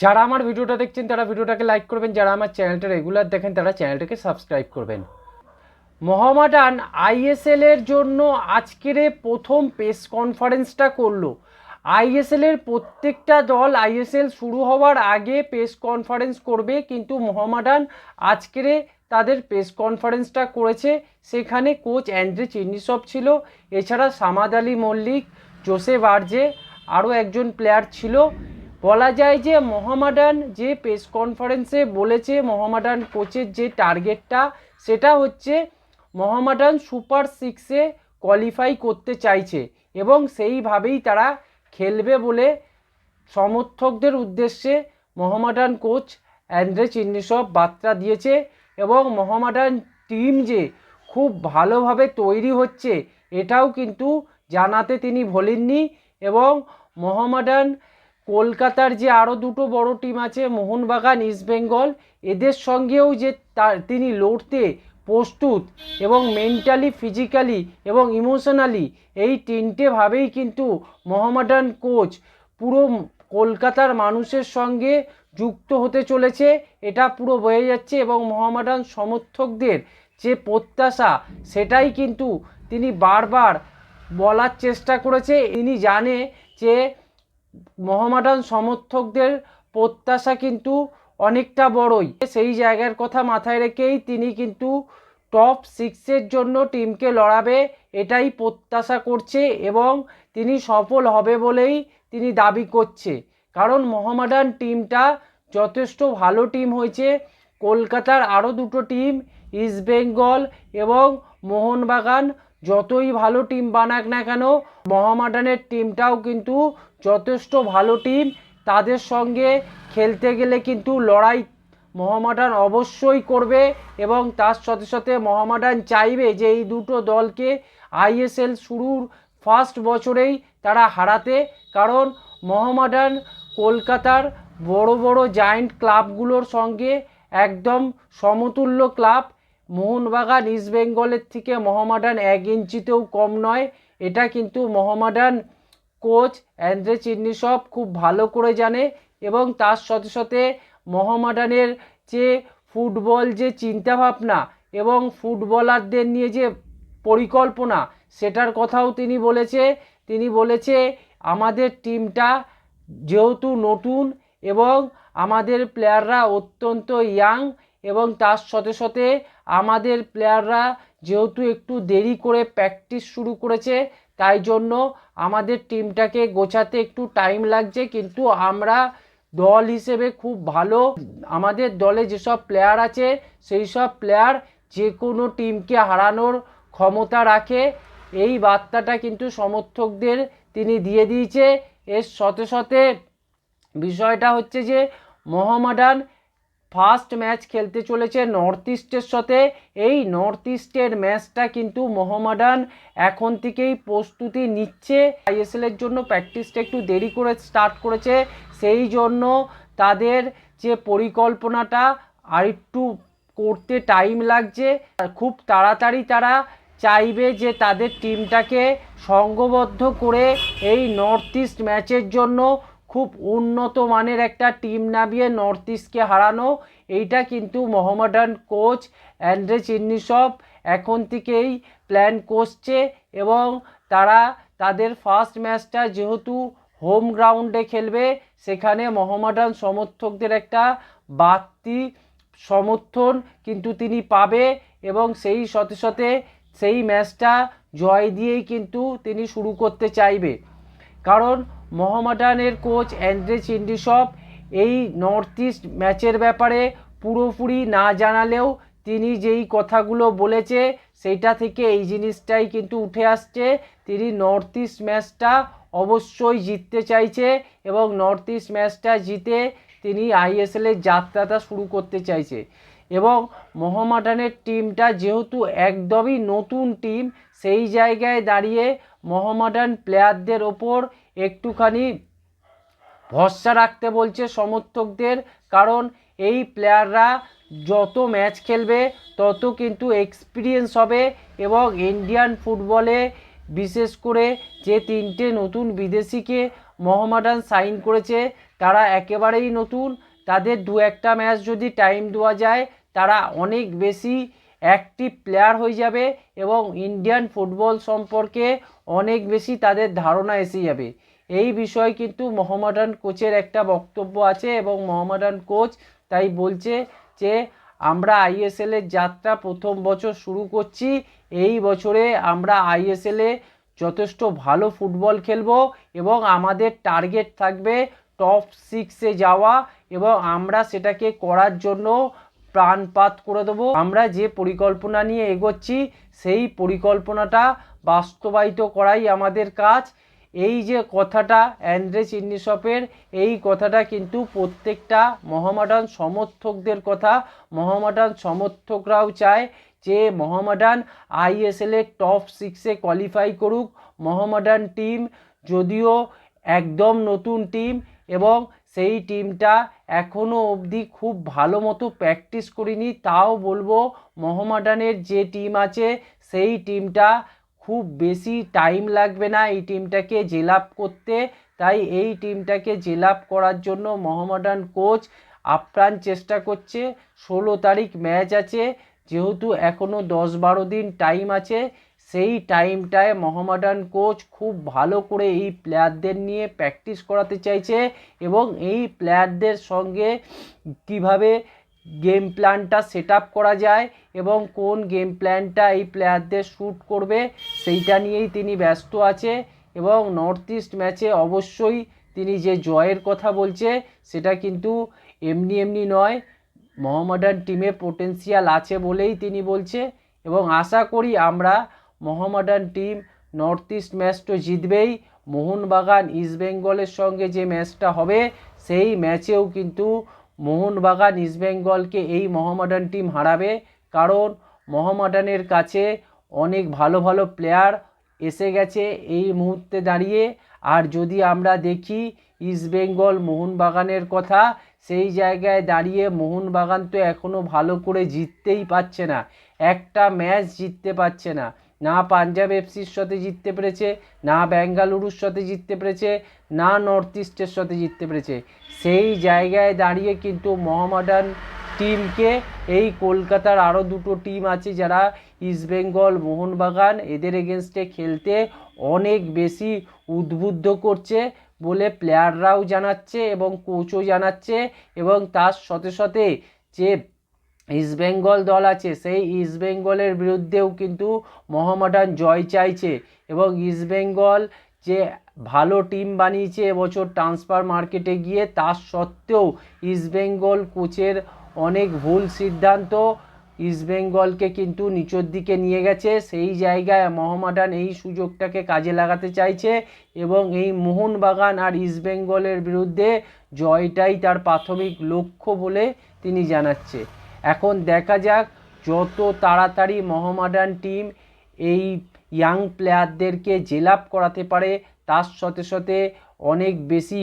যারা আমার ভিডিওটা দেখছেন, তারা ভিডিওটাকে লাইক করবেন। যারা আমার চ্যানেলটা রেগুলার দেখেন, তারা চ্যানেলটাকে সাবস্ক্রাইব করবেন। মোহামেডান আইএসএল এর জন্য আজকের প্রথম প্রেস কনফারেন্সটা করল। আইএসএল এর প্রত্যেকটা দল আইএসএল শুরু হওয়ার আগে প্রেস কনফারেন্স করবে, কিন্তু মোহামেডান আজকের তাদের প্রেস কনফারেন্সটা করেছে। সেখানে কোচ অ্যান্ড্রে চিন্নিসব ছিল, এছাড়া সামাদ আলী মল্লিক, জোসেফ আরজে, আরও একজন প্লেয়ার ছিল। বলা যায় যে মোহামেডান যে প্রেস কনফারেন্সে বলেছে, মোহামেডান কোচের যে টার্গেটটা সেটা হচ্ছে মোহামেডান সুপার সিক্সে কোয়ালিফাই করতে চাইছে এবং সেইভাবেই তারা খেলবে বলে সমর্থকদের উদ্দেশ্যে মোহামেডান কোচ অ্যান্ড্রে চিন্নিসব বার্তা দিয়েছে এবং মোহামেডান টিম যে খুব ভালোভাবে তৈরি হচ্ছে, এটাও কিন্তু জানাতে তিনি ভোলেননি এবং মোহামেডান কলকাতার যে আরও দুটো বড় টিম আছে, মোহনবাগান ইস্টবেঙ্গল এদের সঙ্গেও যে তার, তিনি লড়তে প্রস্তুত এবং মেন্টালি ফিজিক্যালি এবং ইমোশনালি এই তিনটেভাবেই কিন্তু মোহামেডান কোচ পুরো কলকাতার মানুষের সঙ্গে যুক্ত হতে চলেছে। এটা পুরো বয়ে যাচ্ছে এবং মোহামেডান সমর্থকদের যে প্রত্যাশা, সেটাই কিন্তু তিনি বারবার বলার চেষ্টা করেছে। ইনি জানে যে মোহামেডান সমর্থকদের প্রত্যাশা কিন্তু অনেকটা বড়ই। সেই জায়গার কথা মাথায় রেখেই তিনি কিন্তু টপ সিক্সের জন্য টিমকে লড়াবে, এটাই প্রত্যাশা করছে এবং তিনি সফল হবে বলেই তিনি দাবি করছে। কারণ মোহামেডান টিমটা যথেষ্ট ভালো টিম হয়েছে। কলকাতার আরও দুটো টিম ইস্টবেঙ্গল এবং মোহনবাগান যতই ভালো টিম বানাক না কেন, মোহামেডানের টিমটাও কিন্তু যথেষ্ট ভালো টিম তাদের সঙ্গে খেলতে গেলে কিন্তু লড়াই মহামাডান অবশ্যই করবে এবং তার সাথে সাথে মোহামেডান চাইবে যে এই দুটো দলকে আইএসএল শুরুর ফার্স্ট বছরেই তারা হারাতে। কারণ মোহামেডান কলকাতার বড় বড় জায়েন্ট ক্লাবগুলোর সঙ্গে একদম সমতুল্য ক্লাব মোহনবাগান ইস্টবেঙ্গলের থেকে মোহামেডান এক ইঞ্চিতেও কম নয়। এটা কিন্তু মোহামেডান কোচ অ্যান্ড্রে চিন্নিসব খুব ভালো করে জানে এবং তার সাথে সাথে মোহামেডানের যে ফুটবল যে চিন্তাভাবনা এবং ফুটবলারদের নিয়ে যে পরিকল্পনা, সেটার কথাও তিনি বলেছে। তিনি বলেছে, আমাদের টিমটা যেহেতু নতুন এবং আমাদের প্লেয়াররা অত্যন্ত ইয়াং এবং তার সাথে সাথে আমাদের প্লেয়াররা যেহেতু একটু দেরি করে প্র্যাকটিস শুরু করেছে, তাই জন্য আমাদের টিমটাকে গোছাতে একটু টাইম লাগছে। কিন্তু আমরা দল হিসেবে খুব ভালো। আমাদের দলে যেসব প্লেয়ার আছে, সেই সব প্লেয়ার যে কোনো টিমকে হারানোর ক্ষমতা রাখে। এই বার্তাটা কিন্তু সমর্থকদের তিনি দিয়ে দিয়েছে। এর সাথে সাথে বিষয়টা হচ্ছে যে মোহামেডান ফার্স্ট ম্যাচ খেলতে চলেছে নর্থ ইস্টের সাথে। এই নর্থ ইস্টের ম্যাচটা কিন্তু মোহামেডান এখন থেকেই প্রস্তুতি নিচ্ছে। আইএসএলের জন্য প্র্যাকটিসটা একটু দেরি করে স্টার্ট করেছে। সেই জন্য তাদের যে পরিকল্পনাটা আরেকটু করতে টাইম লাগছে। খুব তাড়াতাড়ি তারা চাইবে যে তাদের টিমটাকে সঙ্গবদ্ধ করে এই নর্থ ইস্ট ম্যাচের জন্য খুব উন্নত মানের একটা টিম নামিয়ে নর্থ ইস্টকে হারানো। এইটা কিন্তু মোহামেডান কোচ অ্যান্ড্রে চিন্নিসব এখন থেকেই প্ল্যান করছে এবং তারা তাদের ফার্স্ট ম্যাচটা যেহেতু হোম গ্রাউন্ডে খেলবে, সেখানে মোহামেডান সমর্থকদের একটা বাড়তি সমর্থন কিন্তু তিনি পাবে এবং সেই সাথে সাথে সেই ম্যাচটা জয় দিয়েই কিন্তু তিনি শুরু করতে চাইবে। কারণ মোহামেডানের কোচ অ্যান্ড্রে চিন্ডিসব এই নর্থ ইস্ট ম্যাচের ব্যাপারে পুরোপুরি না জানালেও তিনি যেই কথাগুলো বলেছে, সেইটা থেকে এই জিনিসটাই কিন্তু উঠে আসছে। তিনি নর্থ ইস্ট ম্যাচটা অবশ্যই জিততে চাইছে এবং নর্থ ইস্ট ম্যাচটা জিতে তিনি আইএসএলের যাত্রাটা শুরু করতে চাইছে। এবং মোহামেডানের টিমটা যেহেতু একদমই নতুন টিম, সেই জায়গায় দাঁড়িয়ে মোহামেডান প্লেয়ারদের ওপর একটুখানি ভরসা রাখতে বলছে সমর্থকদের, কারণ এই প্লেয়াররা যত ম্যাচ খেলবে, তত কিন্তু এক্সপিরিয়েন্স হবে এবং ইন্ডিয়ান ফুটবলে বিশেষ করে যে তিনটে নতুন বিদেশিকে মোহামেডান সাইন করেছে, তারা একেবারেই নতুন। তাদের দু একটা ম্যাচ যদি টাইম দেওয়া যায়, তারা অনেক বেশি অ্যাক্টিভ প্লেয়ার হয়ে যাবে এবং ইন্ডিয়ান ফুটবল সম্পর্কে অনেক বেশি তাদের ধারণা এসে যাবে। এই বিষয়ে কিন্তু মোহামেডান কোচের একটা বক্তব্য আছে এবং মোহামেডান কোচ তাই বলছে যে, আমরা আইএসএল এর যাত্রা প্রথম বছর শুরু করছি। এই বছরে আমরা আইএসএল যথেষ্ট ভালো ফুটবল খেলব এবং আমাদের টার্গেট থাকবে টপ সিক্সে যাওয়া এবং আমরা সেটাকে করার জন্য প্রাণপাত করে দেবো। আমরা যে পরিকল্পনা নিয়ে এগোচ্ছি, সেই পরিকল্পনাটা বাস্তবায়িত করাই আমাদের কাজ এই যে কথাটা অ্যান্ড্রে চিন্নিসপের, এই কথাটা কিন্তু প্রত্যেকটা মহামাডান সমর্থকদের কথা। মহামাডান সমর্থকরাও চায় যে মহামাডান আইএসএল এর টপ সিক্সে কোয়ালিফাই করুক। মহামাডান টিম যদিও একদম নতুন টিম এবং সেই টিমটা এখনও অবধি খুব ভালো মতো প্র্যাকটিস করিনি, তাও বলব মোহামেডানের যে টিম আছে, সেই টিমটা খুব বেশি টাইম লাগবে না এই টিমটাকে জেলাপ করতে। তাই এই টিমটাকে জেলাপ করার জন্য মোহামেডান কোচ আপ্রাণ চেষ্টা করছে। ষোলো তারিখ ম্যাচ আছে, যেহেতু এখনও দশ বারো দিন টাইম আছে, সেই টাইমটায় মোহামেডান কোচ খুব ভালো করে এই প্লেয়ারদের নিয়ে প্র্যাকটিস করাতে চাইছে এবং এই প্লেয়ারদের সঙ্গে কীভাবে গেম প্ল্যানটা সেট আপ করা যায় এবং কোন গেম প্ল্যানটা এই প্লেয়ারদের শ্যুট করবে, সেইটা নিয়েই তিনি ব্যস্ত আছে এবং নর্থ ইস্ট ম্যাচে অবশ্যই তিনি যে জয়ের কথা বলছে, সেটা কিন্তু এমনি এমনি নয়। মোহামেডান টিমে পোটেন্সিয়াল আছে বলেই তিনি বলছে এবং আশা করি আমরা Mohammedan team north east match তো জিতবেই। মোহনবাগান ইস্টবেঙ্গলের সঙ্গে যে ম্যাচটা হবে, সেই ম্যাচেও কিন্তু মোহনবাগান ইস্টবেঙ্গলকে এই মোহামেডান টিম হারাবে কারণ মোহামডানের কাছে অনেক ভালো ভালো প্লেয়ার এসে গেছে এই মুহূর্তে দাঁড়িয়ে। আর যদি আমরা দেখি ইস্টবেঙ্গল মোহনবাগানের কথা সেই জায়গায় দাঁড়িয়ে মোহনবাগান তো এখনও ভালো করে জিততেই পারছে না। একটা ম্যাচ জিততে পারছে না। না পাঞ্জাব এফসির সাথে জিততে পেরেছে, না বেঙ্গালুরুর সাথে জিততে পেরেছে, না নর্থ ইস্টের সাথে জিততে পেরেছে। সেই জায়গায় দাঁড়িয়ে কিন্তু মোহামেডান টিমকে এই কলকাতার আরও দুটো টিম আছে যারা ইস্টবেঙ্গল মোহনবাগান, এদের এগেনস্টে খেলতে অনেক বেশি উদ্বুদ্ধ করছে। বলে প্লেয়াররাও জানাচ্ছে এবং কোচও জানাচ্ছে এবং তার সাথে সাথে যে ইস্টবেঙ্গল দল আছে, সেই ইস্টবেঙ্গলের বিরুদ্ধেও কিন্তু মোহামেডান জয় চাইছে এবং ইস্টবেঙ্গল যে ভালো টিম বানিয়েছে এবছর ট্রান্সফার মার্কেটে গিয়ে, তার সত্ত্বেও ইস্টবেঙ্গল কোচের অনেক ভুল সিদ্ধান্ত ইস্টবেঙ্গলকে কিন্তু নিচের দিকে নিয়ে গেছে। সেই জায়গায় মোহামেডান এই সুযোগটাকে কাজে লাগাতে চাইছে এবং এই মোহনবাগান আর ইস্টবেঙ্গলের বিরুদ্ধে জয়টাই তার প্রাথমিক লক্ষ্য বলে তিনি জানাচ্ছে। এখন দেখা যাক যত তাড়াতাড়ি মোহামেডান টিম এই ইয়াং প্লেয়ারদেরকে জেলাপ করাতে পারে, তার সাথে সাথে অনেক বেশি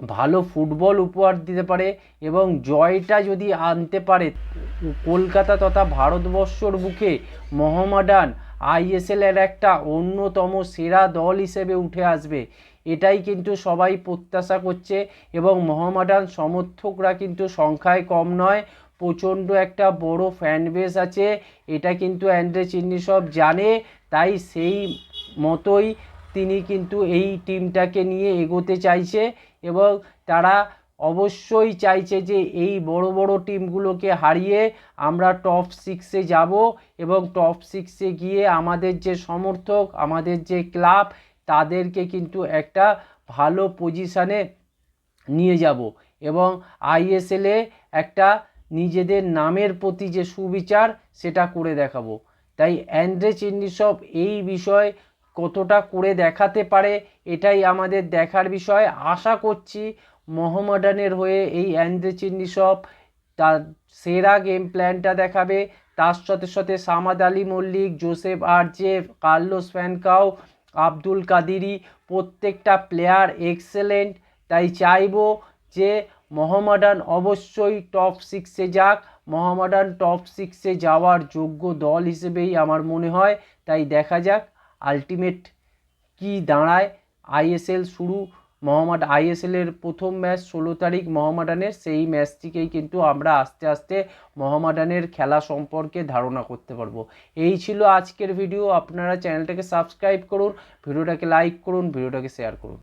ভালো ফুটবল উপহার দিতে পারে এবং জয়টা যদি আনতে পারে, কলকাতা তথা ভারতবর্ষর বুকে মোহামেডান আইএসএল এর একটা অন্যতম সেরা দল হিসেবে উঠে আসবে। এটাই কিন্তু সবাই প্রত্যাশা করছে এবং মোহামেডান সমর্থকরা কিন্তু সংখ্যায় কম নয়, প্রচণ্ড একটা বড় ফ্যান বেস আছে। এটা কিন্তু অ্যান্ড্রে চিন্নি সব জানে, তাই সেই মতোই তিনি কিন্তু এই টিমটাকে নিয়ে এগোতে চাইছে এবং তারা অবশ্যই চাইছে যে এই বড় বড় টিমগুলোকে হারিয়ে আমরা টপ সিক্সে যাব এবং টপ সিক্সে গিয়ে আমাদের যে সমর্থক, আমাদের যে ক্লাব, তাদেরকে কিন্তু একটা ভালো পজিশানে নিয়ে যাব এবং আইএসএলে একটা নিজেদের নামের প্রতি যে সুবিচার, সেটা করে দেখাবো। তাই অ্যান্ড্রে চিন্নিসব এই বিষয় কতটা করে দেখাতে পারে, এটাই আমাদের দেখার বিষয়। আশা করছি মোহামেডানের হয়ে এই অ্যান্ড্রে চিন্নিসব তার সেরা গেম প্ল্যানটা দেখাবে। তার সাথে সাথে Samad Ali Mallick, Joseph Adjei, Carlos Franca, Abdul Kadiri প্রত্যেকটা প্লেয়ার এক্সেলেন্ট তাই চাইব যে মোহামেডান অবশ্যই টপ সিক্সে যাক। মোহামেডান টপ সিক্সে যাওয়ার যোগ্য দল হিসেবেই আমার মনে হয়। তাই দেখা যাক। আলটিমেট কি দাঁড়ায়? আইএসএল শুরু। মোহাম্মদ আইএসএলের প্রথম ম্যাচ ষোলো তারিখ মোহামেডানের সেই ম্যাচটিকেই কিন্তু আমরা আস্তে আস্তে মহামাডানের খেলা সম্পর্কে ধারণা করতে পারব। এই ছিল আজকের ভিডিও আপনারা চ্যানেলটাকে সাবস্ক্রাইব করুন, ভিডিওটাকে লাইক করুন, ভিডিওটাকে শেয়ার করুন।